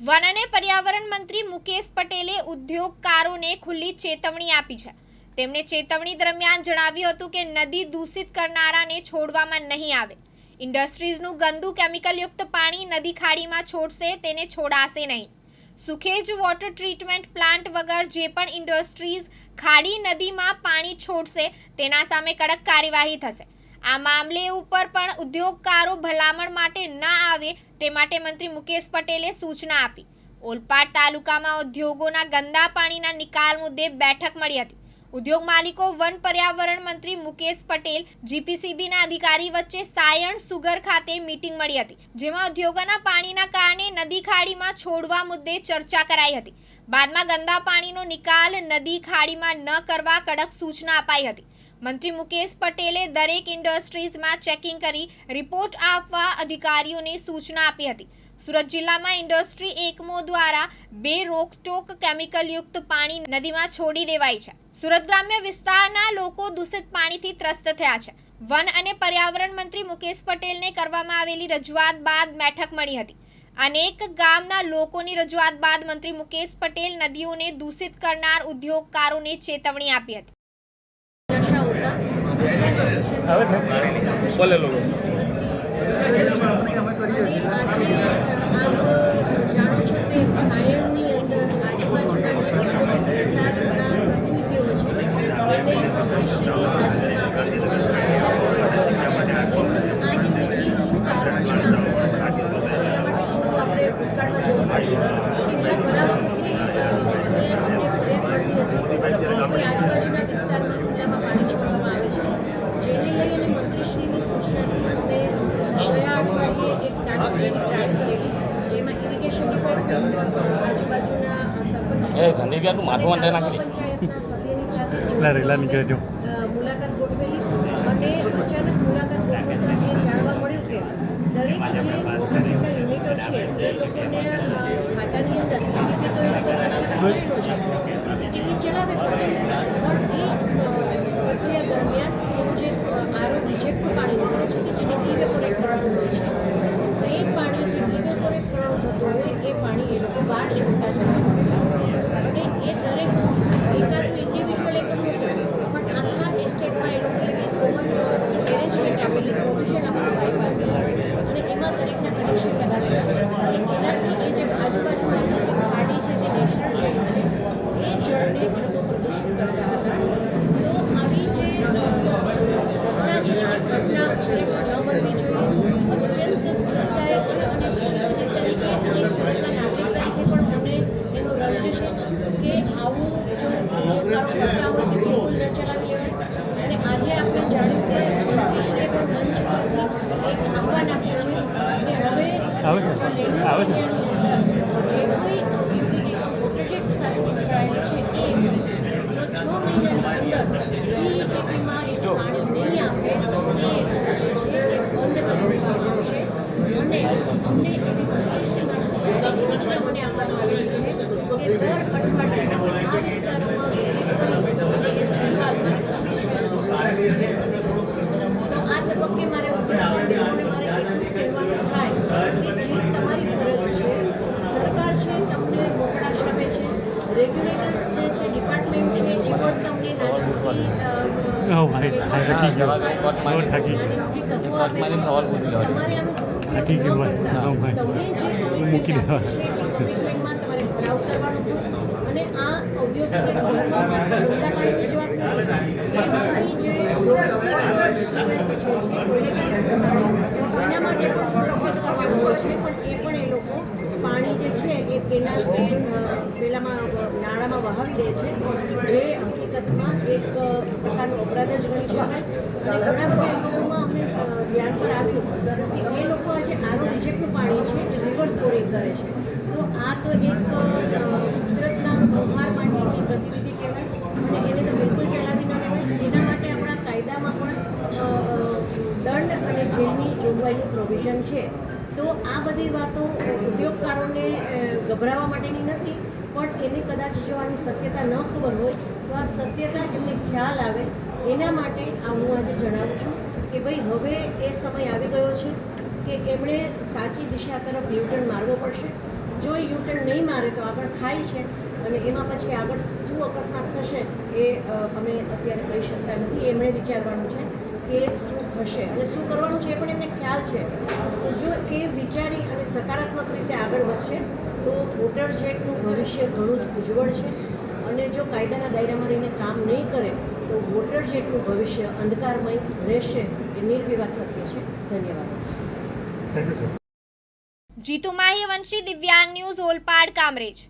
One અને પર્યાવરણ મંત્રી મુકેશ પટેલે ઉદ્યોગકારોને ખુલ્લી ચેતવણી આપી છે. તેમણે ચેતવણી દરમિયાન જણાવ્યું હતું કે નદી દૂષિત કરનારાને છોડવામાં નહીં આવે. ઇન્ડસ્ટ્રીઝનું ગંદુ કેમિકલયુક્ત પાણી નદી ખાડીમાં છોડશે, તેને છોડાશે નહીં. સુખેજ વોટર ટ્રીટમેન્ટ પ્લાન્ટ વગર જે પણ ઇન્ડસ્ટ્રીઝ ખાડી નદીમાં પાણી છોડશે, તેના સામે કડક કાર્યવાહી થશે. આ મામલે ઉપર પણ ઉદ્યોગકારો ભલામણ માટે ન આવે તે માટે મંત્રી મુકેશ પટેલે સૂચના આપી. ઓલપાડ તાલુકામાં ઉદ્યોગોના ગંદા પાણીના નિકાલ મુદ્દે બેઠક મળી હતી. ઉદ્યોગ માલિકો, વન પર્યાવરણ મંત્રી મુકેશ પટેલ, જીપીસીબીના અધિકારી વચ્ચે સાયણ સુગર ખાતે મીટિંગ મળી હતી, જેમાં ઉદ્યોગોના પાણીના કારણે નદી ખાડીમાં છોડવા મુદ્દે ચર્ચા કરાઈ હતી. બાદમાં ગંદા પાણીનો નિકાલ નદી ખાડીમાં ન કરવા કડક સૂચના અપાઈ હતી. મંત્રી મુકેશ પટેલે દરેક ઇન્ડસ્ટ્રીઝમાં ચેકિંગ કરી રિપોર્ટ આપવા અધિકારીઓને સૂચના આપી હતી. સુરત જિલ્લામાં ઇન્ડસ્ટ્રી એકમો દ્વારા બે રોકટોક કેમિકલયુક્ત પાણી નદીમાં છોડી દેવાય છે. સુરત ગ્રામ્ય વિસ્તારના લોકો દૂષિત પાણીથી ત્રસ્ત થયા છે. વન અને પર્યાવરણ મંત્રી મુકેશ પટેલને કરવામાં આવેલી રજૂઆત બાદ બેઠક મળી હતી. અનેક ગામના લોકોની રજૂઆત બાદ મંત્રી મુકેશ પટેલ નદીઓને દૂષિત કરનાર ઉદ્યોગકારોને ચેતવણી આપી હતી. બોલે લોકો. આજુબાજુના વિસ્તારમાં ઔદ્યોગિક વિસ્તારના પ્રતિનિધિઓ છે અને કૃષિની ભાષામાં આ જે મીટિંગનું કારણ છે આંદોલન એના માટે થોડું આપણે ભૂતકાળમાં જવું પડ્યું છેલ્લા ઘણા વખતથી અમને અમને ફરિયાદ મળતી હતી કે ભાઈ આજુબાજુના વિસ્તારમાં ખુલ્લામાં પાણી છોડવામાં આવે છે જેને લઈ અને મંત્રીશ્રીની સૂચનાથી અમે ગયા અઠવાડિયે એક નાની ડ્રાઈવ કરેલી જેમાં ઇરિગેશનની પણ આજુબાજુના સરપંચ એ સંદીપ તું માથું વાંધે નાખી પેલા રેલા નીકળજો મુલાકાત ગોઠવેલી અને અચાનક મુલાકાત ગોઠવતા એ જાણવા મળ્યું કે દરેક જે યુનિટો છે જે લોકોને અ, ખાતાની અંદર ટીપી તો એ લોકો પ્રસ્થાપિત કરેલો છે ટીપી ચડાવે પણ છે પણ એ અ, પ્રક્રિયા દરમિયાન થોડું જે આરો રિજેક્ટનું પાણી નીકળે છે કે જેને ઇવેપોરેટ કરવાનું હોય છે એ પાણી જે ઇવેપોરેટ કરવાનું થતું હોય એ પાણી એ લોકો બહાર છોડતા જવા મળેલા અને એ દરેક એકાદું ઇન્ડિવિજ્યુઅલ એકમ હતું પણ આખા એસ્ટેટમાં એ લોકો એવી કોમન એરેન્જમેન્ટ આપેલી પ્રોવિઝન આપેલું બાયપાસ અને એમાં દરેકના કનેક્શન લગાવેલા અને એનાથી એ જે આજુબાજુમાં જે ખાડી છે તે નેશનલ ડ્રેન છે એ જળને એ લોકો પ્રદૂષિત કરતા હતા તો આવી જે ઘટના છે આ ઘટના ખરેખર ન બનવી જોઈએ અત્યંત દુઃખદાયક છે અને જીપીસીબી તરીકે અને એક સુરતના નાગરિક તરીકે પણ મને એનો રંજ છે કે આવું જો ઉદ્યોગકારો કરતા હોય તો બિલકુલ ન ચલાવી લેવાય અને આજે આપણે જાણ્યું કે મંત્રીશ્રીએ પણ મંચ પરથી એક આહવાન આપ્યું છે કે હવે આવે છે? જે લેન્ડ આવે છે? એરિયાની અંદર જે કોઈ ઔદ્યોગિક એકમ પ્રોજેક્ટ સાથે સંકળાયેલું છે એ જો છ મહિનાની અંદર સીઈટીમાં એ પાણી નહીં આપે તો એ એકમ જે છે એ બંધ કરી દેવામાં આવશે અને અમને એવી મંત્રીશ્રી મારફતે એક સૂચના મને આપવામાં આવેલી છે કે દર અઠવાડિયે આ વિસ્તારોમાં વિઝિટ કરી અને અહેવાલમાં મંત્રીશ્રીને તો આ તબક્કે મારે મારે એટલું કહેવાનું થાય કે જે તમારી ફરજ છે સરકાર છે તમને મોકળાશ આપે છે રેગ્યુલેટર્સ જે છે ડિપાર્ટમેન્ટ છે એ પણ તમને નાની નાની ગયો. મોટી તકો કોર્ટમાં આપે છે. તમારે આનો દુરુપયોગ થાકી ગયો ભાઈ. ન હા, ભાઈ. જે મૂકી દેવા. પાણી જે છે, એના માટે પણ કરવાનું હોય છે પણ એ પણ એ લોકો પાણી જે છે એ કેનાલ પેલામાં નાળામાં વહાવી દે છે જે હકીકતમાં એક પ્રકારનો અપરાધ જ ગણી શકાય ઘણા બધા એકમોમાં અમને ધ્યાન પર આવ્યું કે એ લોકો આજે આરો રિજેક્ટનું પાણી છે એ રિવર્સ બોરિંગ કરે છે તો એક કુદરતના સંહાર માટેની ગતિવિધિ કહેવાય. અને એને તો બિલકુલ ચલાવી ન લેવાય એના માટે આપણા કાયદામાં પણ દંડ અને જેલની જોગવાઈનું પ્રોવિઝન છે. તો આ બધી વાતો ઉદ્યોગકારોને ગભરાવા માટેની નથી, પણ એને કદાચ જો આની સત્યતા ન ખબર હોય, તો આ સત્યતા એમને ખ્યાલ આવે, એના માટે આ હું આજે જણાવું છું કે ભાઈ હવે એ સમય આવી ગયો છે કે એમણે સાચી દિશા તરફ ન્યૂટન મારવો પડશે. જો એ યુટર્ન નહીં મારે તો આગળ ખાય છે અને એમાં પછી આગળ શું અકસ્માત થશે એ અમે અત્યારે કહી શકતા નથી. એમણે વિચારવાનું છે કે શું થશે અને શું કરવાનું છે એ પણ એમને ખ્યાલ છે. તો જો એ વિચારી અને સકારાત્મક રીતે આગળ વધશે તો વોટર જેટનું ભવિષ્ય ઘણું જ ઉજ્જવળ છે અને જો કાયદાના દાયરામાં રહીને કામ નહીં કરે તો વોટર જેટનું ભવિષ્ય અંધકારમય રહેશે એ નિર્વિવાદ સત્ય છે. ધન્યવાદ. જીતુ માહી વંશી દિવ્યાંગ ન્યૂઝ ઓલપાડ કામરેજ.